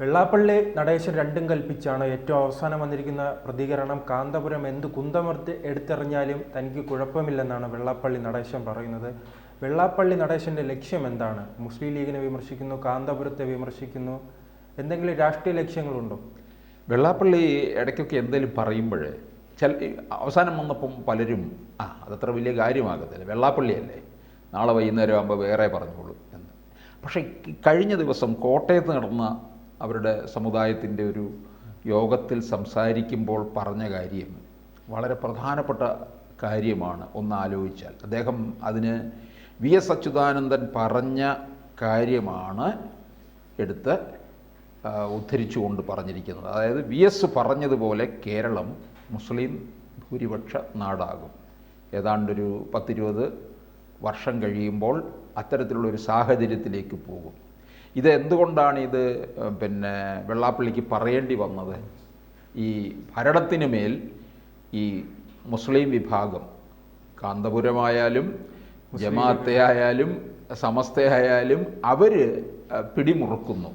വെള്ളാപ്പള്ളി നടേശൻ രണ്ടും കൽപ്പിച്ചാണ് ഏറ്റവും അവസാനം വന്നിരിക്കുന്ന പ്രതികരണം. കാന്തപുരം എന്ത് കുന്തമർത്ത് എടുത്തെറിഞ്ഞാലും തനിക്ക് കുഴപ്പമില്ലെന്നാണ് വെള്ളാപ്പള്ളി നടേശൻ പറയുന്നത്. വെള്ളാപ്പള്ളി നടേശന്റെ ലക്ഷ്യം എന്താണ്? മുസ്ലിം ലീഗിനെ വിമർശിക്കുന്നു കാന്തപുരത്തെ വിമർശിക്കുന്നു. എന്തെങ്കിലും രാഷ്ട്രീയ ലക്ഷ്യങ്ങളുണ്ടോ? വെള്ളാപ്പള്ളി ഇടയ്ക്കൊക്കെ എന്തെങ്കിലും പറയുമ്പോൾ ചില അവസാനം വന്നപ്പം പലരും ആ അതത്ര വലിയ കാര്യമാകത്തില്ല വെള്ളാപ്പള്ളിയല്ലേ നാളെ വൈകുന്നേരം ആകുമ്പോൾ വേറെ പറഞ്ഞോളൂ എന്ന്. പക്ഷേ കഴിഞ്ഞ ദിവസം കോട്ടയത്ത് നടന്ന അവരുടെ സമുദായത്തിന്റെ ഒരു യോഗത്തിൽ സംസാരിക്കുമ്പോൾ പറഞ്ഞ കാര്യം വളരെ പ്രധാനപ്പെട്ട കാര്യമാണ്. ഒന്ന് ആലോചിച്ചാൽ അദ്ദേഹം അതിന് വി എസ് അച്യുതാനന്ദൻ പറഞ്ഞ കാര്യമാണ് എടുത്ത് ഉദ്ധരിച്ചുകൊണ്ട് പറഞ്ഞിരിക്കുന്നത്. അതായത് വി എസ് പറഞ്ഞതുപോലെ കേരളം മുസ്ലിം ഭൂരിപക്ഷ നാടാകും. ഏതാണ്ടൊരു പത്തിരുപത് വർഷം കഴിയുമ്പോൾ അത്തരത്തിലുള്ളൊരു സാഹചര്യത്തിലേക്ക് പോകും. ഇത് എന്തുകൊണ്ടാണ് ഇത് പിന്നെ വെള്ളാപ്പള്ളിക്ക് പറയേണ്ടി വന്നത്? ഈ ഭരണത്തിന് മേൽ ഈ മുസ്ലിം വിഭാഗം കാന്തപുരമായാലും ജമാഅത്തെ ആയാലും സമസ്തയായാലും അവർ പിടിമുറുക്കുന്നു.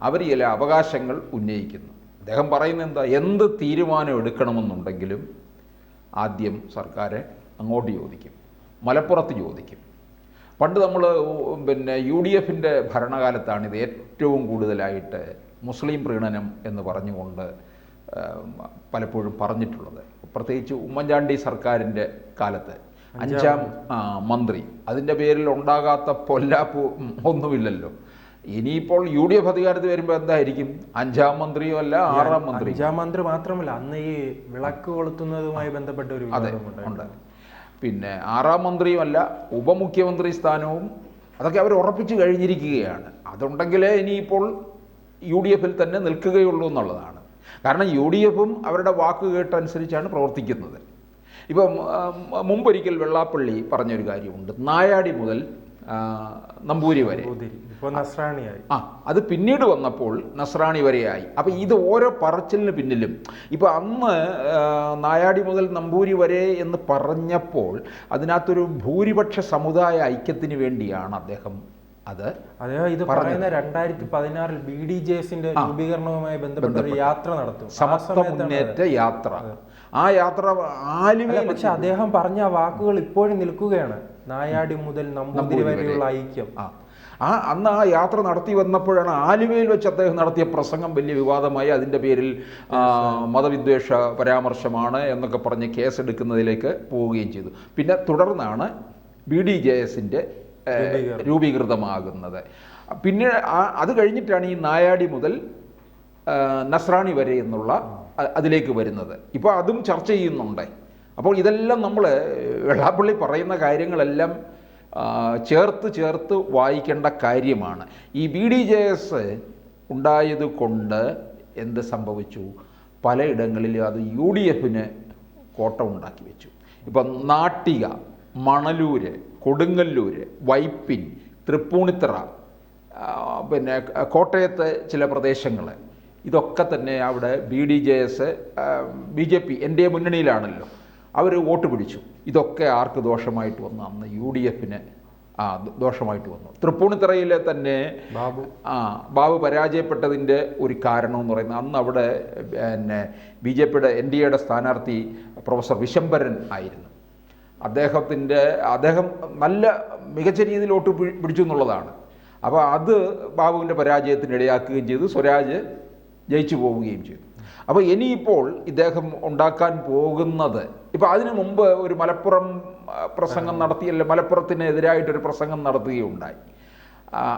അവർ ചില അവകാശങ്ങൾ ഉന്നയിക്കുന്നു. അദ്ദേഹം പറയുന്നത് എന്താ? എന്ത് തീരുമാനം എടുക്കണമെന്നുണ്ടെങ്കിലും ആദ്യം സർക്കാരെ അങ്ങോട്ട് ചോദിക്കും. മലപ്പുറത്ത് ചോദിക്കും. പണ്ട് നമ്മൾ പിന്നെ യു ഡി എഫിന്റെ ഭരണകാലത്താണ് ഇത് ഏറ്റവും കൂടുതലായിട്ട് മുസ്ലിം പ്രീണനം എന്ന് പറഞ്ഞുകൊണ്ട് പലപ്പോഴും പറഞ്ഞിട്ടുള്ളത്. പ്രത്യേകിച്ച് ഉമ്മൻചാണ്ടി സർക്കാരിന്റെ കാലത്ത്. അഞ്ചാം മന്ത്രി. അതിന്റെ പേരിൽ ഉണ്ടാകാത്ത പൊല്ലാപ്പ് ഒന്നുമില്ലല്ലോ. ഇനിയിപ്പോൾ യു ഡി എഫ് അധികാരത്തിൽ വരുമ്പോൾ എന്തായിരിക്കും? അഞ്ചാം മന്ത്രിയോ അല്ല ആറാം മന്ത്രി അഞ്ചാം മന്ത്രി മാത്രമല്ല അന്ന് ഈ വിളക്ക് കൊളുത്തുന്നതുമായി ബന്ധപ്പെട്ട ഒരു. ഉണ്ട്. പിന്നെ ആറാം മന്ത്രിയുമല്ല ഉപമുഖ്യമന്ത്രി സ്ഥാനവും അതൊക്കെ അവർ ഉറപ്പിച്ചു കഴിഞ്ഞിരിക്കുകയാണ്. അതുണ്ടെങ്കിലേ ഇനിയിപ്പോൾ യു ഡി എഫിൽ തന്നെ നിൽക്കുകയുള്ളൂ എന്നുള്ളതാണ്. കാരണം യു ഡി എഫും അവരുടെ വാക്ക് കേട്ടനുസരിച്ചാണ് പ്രവർത്തിക്കുന്നത്. ഇപ്പം മുമ്പൊരിക്കൽ വെള്ളാപ്പള്ളി പറഞ്ഞൊരു കാര്യമുണ്ട്. നായാടി മുതൽ നമ്പൂരി വരെ. നസ്രാണിയായി. ആ അത് പിന്നീട് വന്നപ്പോൾ നസ്രാണി വരെയായി. അപ്പോൾ ഇത് ഓരോ പറച്ചിലിന് പിന്നിലും. ഇപ്പോൾ അന്ന് നായാടി മുതൽ നമ്പൂരി വരെ എന്ന് പറഞ്ഞപ്പോൾ അതിനകത്തൊരു ഭൂരിപക്ഷ സമുദായ ഐക്യത്തിന് വേണ്ടിയാണ് അദ്ദേഹം അത് അദ്ദേഹം ഇത് പറയുന്ന രണ്ടായിരത്തി പതിനാറിൽ ബി ഡി ജെ എസിന്റെ രൂപീകരണവുമായി ബന്ധപ്പെട്ട. ഒരു യാത്ര നടത്തും. സമസ്ത മുന്നേറ്റ യാത്ര. ആ യാത്ര അല്ല പക്ഷെ അദ്ദേഹം പറഞ്ഞ വാക്കുകൾ ഇപ്പോഴും നിൽക്കുകയാണ്. നായാടി മുതൽ നമ്പൂതിരി വരെയുള്ള ഐക്യം. ആ അന്ന് ആ യാത്ര നടത്തി വന്നപ്പോഴാണ് ആലുവയിൽ വെച്ച് അദ്ദേഹം നടത്തിയ പ്രസംഗം വലിയ വിവാദമായി. അതിന്റെ പേരിൽ മതവിദ്വേഷ പരാമർശമാണ് എന്നൊക്കെ പറഞ്ഞ് കേസെടുക്കുന്നതിലേക്ക് പോവുകയും ചെയ്തു. പിന്നെ തുടർന്നാണ് ബി ഡി ജെ എസിന്റെ രൂപീകൃതമാകുന്നത്. പിന്നെ അത് കഴിഞ്ഞിട്ടാണ് ഈ നായാടി മുതൽ നസ്രാണി വരെ എന്നുള്ള അതിലേക്ക് വരുന്നത്. ഇപ്പോൾ അതും ചർച്ച ചെയ്യുന്നുണ്ട്. അപ്പോൾ ഇതെല്ലാം നമ്മൾ വെള്ളാപ്പള്ളി പറയുന്ന കാര്യങ്ങളെല്ലാം ചേർത്ത് ചേർത്ത് വായിക്കേണ്ട കാര്യമാണ്. ഈ ബി ഡി ജെ എസ് ഉണ്ടായത് കൊണ്ട് എന്ത് സംഭവിച്ചു? പലയിടങ്ങളിലും അത് യു ഡി എഫിന് കോട്ട ഉണ്ടാക്കി വെച്ചു. ഇപ്പം നാട്ടിക മണലൂര് കൊടുങ്ങല്ലൂര് വൈപ്പിൻ തൃപ്പൂണിത്തറ പിന്നെ കോട്ടയത്തെ ചില പ്രദേശങ്ങൾ ഇതൊക്കെ തന്നെ അവിടെ B D J S B J P N D A മുന്നണിയിലാണല്ലോ. അവർ വോട്ട് പിടിച്ചു. ഇതൊക്കെ ആർക്ക് ദോഷമായിട്ട് വന്നു? അന്ന് യു ഡി എഫിന് ആ ദോഷമായിട്ട് വന്നു. തൃപ്പൂണിത്തറയിലെ തന്നെ ബാബു. ആ ബാബു പരാജയപ്പെട്ടതിന്റെ ഒരു കാരണം എന്ന് പറയുന്നത് അന്ന് അവിടെ പിന്നെ ബി ജെ പിയുടെ എൻ ഡി എയുടെ സ്ഥാനാർത്ഥി പ്രൊഫസർ വിശംബരൻ ആയിരുന്നു. അദ്ദേഹത്തിന്റെ അദ്ദേഹം നല്ല മികച്ച രീതിയിൽ വോട്ട് പിടിച്ചു എന്നുള്ളതാണ്. അപ്പോൾ അത് ബാബുവിന്റെ പരാജയത്തിന് ഇടയാക്കുകയും ചെയ്തു. സ്വരാജ് ജയിച്ചു പോവുകയും ചെയ്തു. അപ്പോൾ ഇനിയിപ്പോൾ ഇദ്ദേഹം ഉണ്ടാക്കാൻ പോകുന്നത് ഇപ്പോൾ അതിനു മുമ്പ് ഒരു മലപ്പുറം പ്രസംഗം പ്രസംഗം നടത്തിയല്ല മലപ്പുറത്തിനെതിരായിട്ടൊരു പ്രസംഗം നടത്തുകയുണ്ടായി.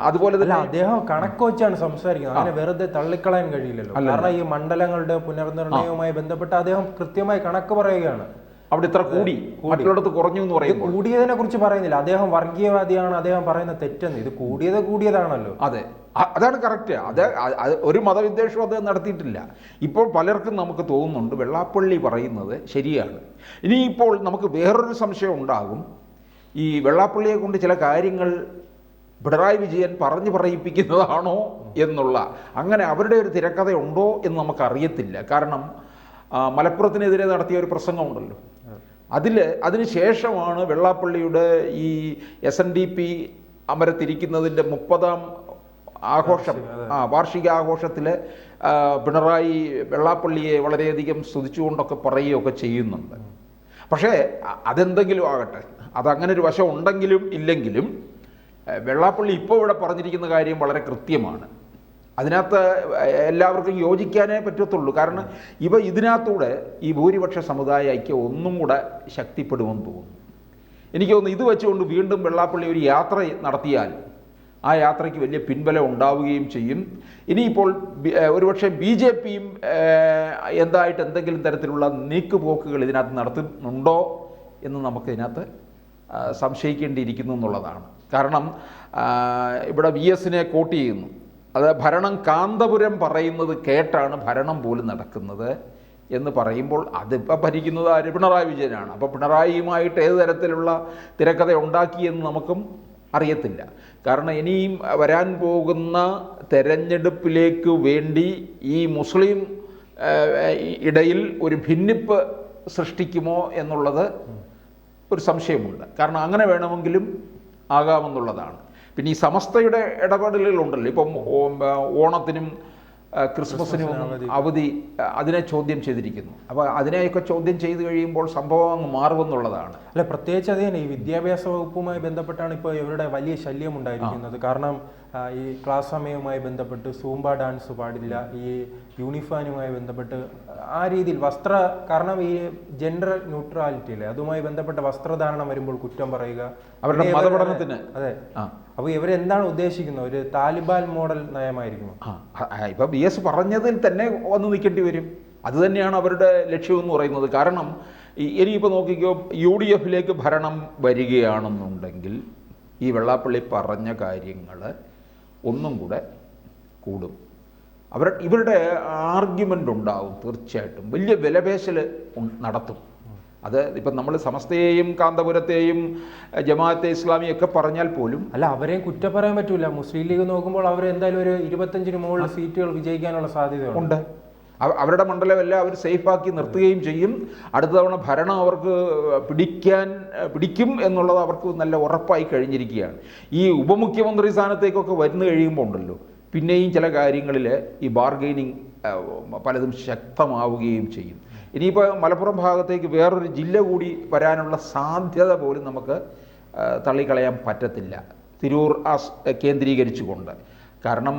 അതുപോലെ തന്നെ അദ്ദേഹം കണക്ക് വെച്ചാണ് സംസാരിക്കുന്നത് അങ്ങനെ വെറുതെ തള്ളിക്കളയാൻ കഴിയില്ലല്ലോ. കാരണം ഈ മണ്ഡലങ്ങളുടെ പുനർനിർണയവുമായി ബന്ധപ്പെട്ട് അദ്ദേഹം കൃത്യമായി കണക്ക് പറയുകയാണ്. അവിടെ ഇത്ര കൂടി. മറ്റുള്ളടത്ത് കുറഞ്ഞു എന്ന് പറയും കൂടിയതിനെ കുറിച്ച് പറയുന്നില്ല. അദ്ദേഹം വർഗീയവാദിയാണ് അദ്ദേഹം പറയുന്ന തെറ്റെന്ന്. ഇത് കൂടിയത് കൂടിയതാണല്ലോ. അതെ. അതാണ് കറക്റ്റ് അത് ഒരു മതവിദ്വേഷവും അത് നടത്തിയിട്ടില്ല. ഇപ്പോൾ പലർക്കും നമുക്ക് തോന്നുന്നുണ്ട് വെള്ളാപ്പള്ളി പറയുന്നത് ശരിയാണ്. ഇനിയിപ്പോൾ നമുക്ക് വേറൊരു സംശയം ഉണ്ടാകും. ഈ വെള്ളാപ്പള്ളിയെ കൊണ്ട് ചില കാര്യങ്ങൾ പിണറായി വിജയൻ പറഞ്ഞു പറയിപ്പിക്കുന്നതാണോ എന്നുള്ള. അങ്ങനെ അവരുടെ ഒരു തിരക്കഥയുണ്ടോ എന്ന് നമുക്കറിയത്തില്ല കാരണം മലപ്പുറത്തിനെതിരെ നടത്തിയ ഒരു പ്രസംഗമുണ്ടല്ലോ. അതിൽ അതിന് ശേഷമാണ് വെള്ളാപ്പള്ളിയുടെ ഈ എസ് എൻ ഡി പി അമരത്തിരിക്കുന്നതിന്റെ മുപ്പതാം ആഘോഷം ആ വാർഷിക ആഘോഷത്തിൽ പിണറായി വെള്ളാപ്പള്ളിയെ വളരെയധികം സ്തുതിച്ചുകൊണ്ടൊക്കെ പറയുകയൊക്കെ ചെയ്യുന്നുണ്ട്. പക്ഷേ അതെന്തെങ്കിലും ആകട്ടെ അതങ്ങനെ ഒരു വശം ഉണ്ടെങ്കിലും ഇല്ലെങ്കിലും വെള്ളാപ്പള്ളി ഇപ്പോൾ ഇവിടെ പറഞ്ഞിരിക്കുന്ന കാര്യം വളരെ കൃത്യമാണ്. അതിനകത്ത് എല്ലാവർക്കും യോജിക്കാനേ പറ്റത്തുള്ളൂ. കാരണം ഇവ ഇതിനകത്തൂടെ ഈ ഭൂരിപക്ഷ സമുദായ ഐക്യം ഒന്നും കൂടെ ശക്തിപ്പെടുമെന്ന് തോന്നുന്നു. എനിക്ക് തോന്നുന്നു ഇത് വെച്ചുകൊണ്ട് വീണ്ടും വെള്ളാപ്പള്ളി ഒരു യാത്ര നടത്തിയാൽ ആ യാത്രയ്ക്ക് വലിയ പിൻബലം ഉണ്ടാവുകയും ചെയ്യും. ഇനിയിപ്പോൾ ഒരുപക്ഷെ ബി ജെ പിയും എന്തായിട്ട് എന്തെങ്കിലും തരത്തിലുള്ള നീക്കുപോക്കുകൾ ഇതിനകത്ത് നടത്തുന്നുണ്ടോ എന്ന് നമുക്ക് ഇതിനകത്ത് സംശയിക്കേണ്ടിയിരിക്കുന്നു എന്നുള്ളതാണ്. കാരണം ഇവിടെ വി എസിനെ കോട്ട് ചെയ്യുന്നു. അത് ഭരണം കാന്തപുരം പറയുന്നത് കേട്ടാണ് ഭരണം പോലും നടക്കുന്നത് എന്ന് പറയുമ്പോൾ അതിപ്പോൾ ഭരിക്കുന്നത് ആര്? പിണറായി വിജയനാണ്. അപ്പോൾ പിണറായിയുമായിട്ട് ഏത് തരത്തിലുള്ള തിരക്കഥ ഉണ്ടാക്കിയെന്ന് നമുക്കും അറിയത്തില്ല. കാരണം ഇനിയും വരാൻ പോകുന്ന തെരഞ്ഞെടുപ്പിലേക്ക് വേണ്ടി ഈ മുസ്ലിം ഇടയിൽ ഒരു ഭിന്നിപ്പ് സൃഷ്ടിക്കുമോ എന്നുള്ളത് ഒരു സംശയമുണ്ട്. കാരണം അങ്ങനെ വേണമെങ്കിലും ആകാമെന്നുള്ളതാണ്. പിന്നെ ഈ സമസ്തയുടെ ഇടപെടലുകളുണ്ടല്ലോ ഇപ്പം ഓണത്തിനും ക്രിസ്മസിനും അവധി. അതിനെ ചോദ്യം ചെയ്തിരിക്കുന്നു. അപ്പോൾ അതിനെയൊക്കെ ചോദ്യം ചെയ്ത് കഴിയുമ്പോൾ സംഭവം അങ്ങ് മാറുമെന്നുള്ളതാണ്. അല്ല പ്രത്യേകിച്ച് അത് തന്നെ ഈ വിദ്യാഭ്യാസ വകുപ്പുമായി ബന്ധപ്പെട്ടാണ് ഇപ്പോൾ ഇവരുടെ വലിയ ശല്യം ഉണ്ടായിരിക്കുന്നത്. കാരണം ഈ ക്ലാസ് സമയവുമായി ബന്ധപ്പെട്ട് സൂംബ ഡാൻസ് പാടില്ല. ഈ യൂണിഫോമുമായി ബന്ധപ്പെട്ട് ആ രീതിയിൽ വസ്ത്ര കാരണം ഈ ജെൻഡർ ന്യൂട്രാലിറ്റി അല്ലേ അതുമായി ബന്ധപ്പെട്ട വസ്ത്രധാരണം വരുമ്പോൾ കുറ്റം പറയുക. അവരുടെ മതപഠനത്തിന്. അതെ. അപ്പൊ അപ്പോൾ ഇവരെന്താണ് ഉദ്ദേശിക്കുന്നത്? ഒരു താലിബാൻ മോഡൽ നയമായിരിക്കും ഇപ്പൊ ബി എസ് പറഞ്ഞതിൽ തന്നെ വന്ന് നിൽക്കേണ്ടി വരും. അത് തന്നെയാണ് അവരുടെ ലക്ഷ്യമെന്ന് പറയുന്നത്. കാരണം ഇനിയിപ്പോൾ നോക്കിക്കോ യു ഡി എഫിലേക്ക് ഭരണം വരികയാണെന്നുണ്ടെങ്കിൽ ഈ വെള്ളാപ്പള്ളി പറഞ്ഞ കാര്യങ്ങൾ ഒന്നും കൂടെ കൂടും. അവർ ഇവരുടെ ആർഗ്യുമെന്റ് ഉണ്ടാവും തീർച്ചയായിട്ടും. വലിയ വിലപേശൽ നടത്തും. അത് ഇപ്പം നമ്മൾ സമസ്തയെയും കാന്തപുരത്തെയും ജമാഅത്തെ ഇസ്ലാമിയൊക്കെ പറഞ്ഞാൽ പോലും അല്ല അവരെയും കുറ്റം പറയാൻ പറ്റില്ല മുസ്ലിം ലീഗ് നോക്കുമ്പോൾ അവർ എന്തായാലും ഒരു ഇരുപത്തഞ്ചിന് മുകളിൽ സീറ്റുകൾ വിജയിക്കാനുള്ള സാധ്യത ഉണ്ട്. അവ- അവരുടെ മണ്ഡലമെല്ലാം അവർ സേഫാക്കി നിർത്തുകയും ചെയ്യും. അടുത്ത തവണ ഭരണം അവർക്ക് പിടിക്കാൻ പിടിക്കും എന്നുള്ളത് അവർക്ക് നല്ല ഉറപ്പായി കഴിഞ്ഞിരിക്കുകയാണ്. ഈ ഉപമുഖ്യമന്ത്രി സ്ഥാനത്തേക്കൊക്കെ വരുന്നു കഴിയുമ്പോൾ ഉണ്ടല്ലോ. പിന്നെയും ചില കാര്യങ്ങളിൽ ഈ ബാർഗെയിനിങ് പലതും ശക്തമാവുകയും ചെയ്യും. ഇനിയിപ്പോൾ മലപ്പുറം ഭാഗത്തേക്ക് വേറൊരു ജില്ല കൂടി വരാനുള്ള സാധ്യത പോലും നമുക്ക് തള്ളിക്കളയാൻ പറ്റത്തില്ല. തിരൂർ ആസ് കേന്ദ്രീകരിച്ചുകൊണ്ട്. കാരണം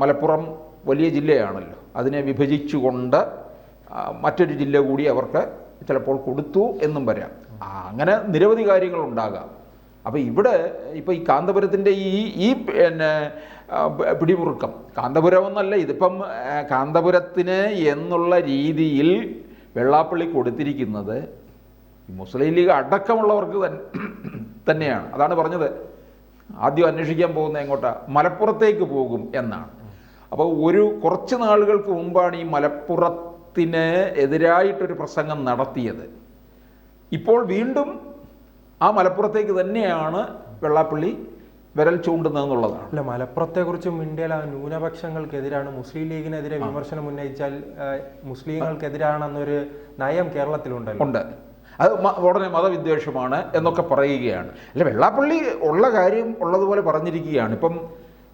മലപ്പുറം വലിയ ജില്ലയാണല്ലോ. അതിനെ വിഭജിച്ചുകൊണ്ട് മറ്റൊരു ജില്ല കൂടി അവർക്ക് ചിലപ്പോൾ കൊടുത്തു എന്നും വരാം. അങ്ങനെ നിരവധി കാര്യങ്ങളുണ്ടാകാം അപ്പോൾ ഇവിടെ ഇപ്പോൾ ഈ കാന്തപുരത്തിന്റെ ഈ ഈ പിന്നെ പിടിമുറുക്കം. കാന്തപുരം എന്നല്ല ഇതിപ്പം കാന്തപുരത്തിന് എന്നുള്ള രീതിയിൽ വെള്ളാപ്പള്ളി കൊടുത്തിരിക്കുന്നത് മുസ്ലിം ലീഗ് അടക്കമുള്ളവർക്ക് തന്നെയാണ്. അതാണ് പറഞ്ഞത്. ആദ്യം അന്വേഷിക്കാൻ പോകുന്ന എങ്ങോട്ടാ? മലപ്പുറത്തേക്ക് പോകും എന്നാണ്. അപ്പോൾ ഒരു കുറച്ച് നാളുകൾക്ക് മുമ്പാണ് ഈ മലപ്പുറത്തിന് എതിരായിട്ടൊരു പ്രസംഗം നടത്തിയത്. ഇപ്പോൾ വീണ്ടും ആ മലപ്പുറത്തേക്ക് തന്നെയാണ് വെള്ളാപ്പള്ളി വിരൽ ചൂണ്ടുന്നതെന്നുള്ളതാണ് അല്ല മലപ്പുറത്തെ കുറിച്ചും ഇന്ത്യയിലെ ആ ന്യൂനപക്ഷങ്ങൾക്കെതിരാണ് മുസ്ലിം ലീഗിനെതിരെ വിമർശനം ഉന്നയിച്ചാൽ മുസ്ലിങ്ങൾക്കെതിരാണെന്നൊരു നയം കേരളത്തിലുണ്ടല്ലോ. ഉണ്ട്. അത് ഉടനെ മതവിദ്വേഷമാണ് എന്നൊക്കെ പറയുകയാണ്. അല്ല വെള്ളാപ്പള്ളി ഉള്ള കാര്യം ഉള്ളതുപോലെ പറഞ്ഞിരിക്കുകയാണ്. ഇപ്പം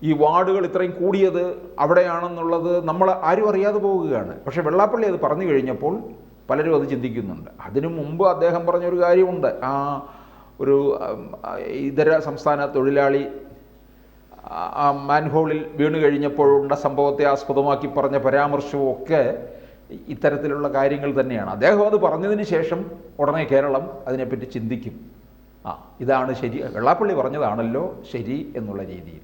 ഈ വാർഡുകൾ ഇത്രയും കൂടിയത് അവിടെയാണെന്നുള്ളത് നമ്മൾ ആരും അറിയാതെ പോവുകയാണ് പക്ഷെ വെള്ളാപ്പള്ളി അത് പറഞ്ഞു കഴിഞ്ഞപ്പോൾ പലരും അത് ചിന്തിക്കുന്നുണ്ട്. അതിനു മുമ്പ് അദ്ദേഹം പറഞ്ഞൊരു കാര്യമുണ്ട്. ആ ഒരു ഇതര സംസ്ഥാന തൊഴിലാളി ആ മാൻഹോളിൽ വീണ് കഴിഞ്ഞപ്പോഴുള്ള സംഭവത്തെ ആസ്പദമാക്കി പറഞ്ഞ പരാമർശവും ഒക്കെ ഇത്തരത്തിലുള്ള കാര്യങ്ങൾ തന്നെയാണ്. അദ്ദേഹം അത് പറഞ്ഞതിന് ശേഷം ഉടനെ കേരളം അതിനെപ്പറ്റി ചിന്തിക്കും. ആ ഇതാണ് ശരി. വെള്ളാപ്പള്ളി പറഞ്ഞതാണല്ലോ ശരി എന്നുള്ള രീതിയിൽ.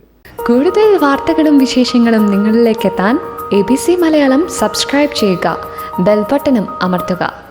കൂടുതൽ വാർത്തകളും വിശേഷങ്ങളും നിങ്ങളിലേക്ക് എത്താൻ A B C Malayalam subscribe ചെയ്യുക. ബെൽബട്ടനും അമർത്തുക.